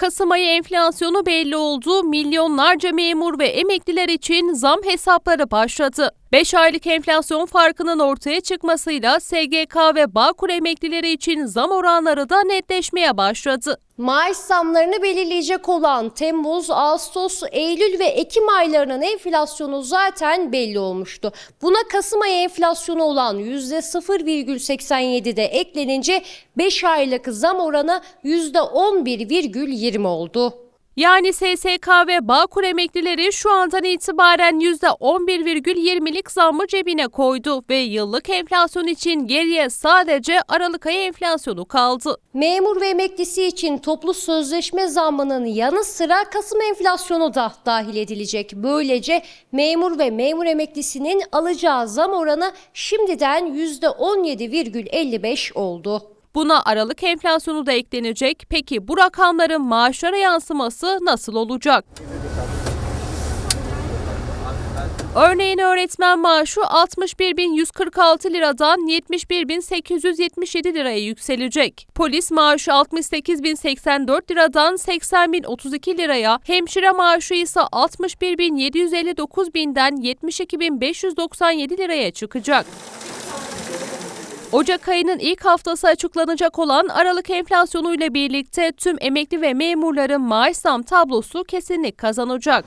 Kasım ayı enflasyonu belli oldu. Milyonlarca memur ve emekliler için zam hesapları başladı. 5 aylık enflasyon farkının ortaya çıkmasıyla SGK ve Bağkur emeklileri için zam oranları da netleşmeye başladı. Maaş zamlarını belirleyecek olan Temmuz, Ağustos, Eylül ve Ekim aylarının enflasyonu zaten belli olmuştu. Buna Kasım ayı enflasyonu olan %0,87'de eklenince 5 aylık zam oranı %11,20 oldu. Yani SSK ve Bağkur emeklileri şu andan itibaren %11,20'lik zammı cebine koydu ve yıllık enflasyon için geriye sadece Aralık ayı enflasyonu kaldı. Memur ve emeklisi için toplu sözleşme zammının yanı sıra Kasım enflasyonu da dahil edilecek. Böylece memur ve memur emeklisinin alacağı zam oranı şimdiden %17,55 oldu. Buna Aralık enflasyonu da eklenecek. Peki bu rakamların maaşlara yansıması nasıl olacak? Örneğin öğretmen maaşı 61.146 liradan 71.877 liraya yükselecek. Polis maaşı 68.084 liradan 80.032 liraya, hemşire maaşı ise 61.759 binden 72.597 liraya çıkacak. Ocak ayının ilk haftası açıklanacak olan Aralık enflasyonu ile birlikte tüm emekli ve memurların maaş zam tablosu kesinlik kazanacak.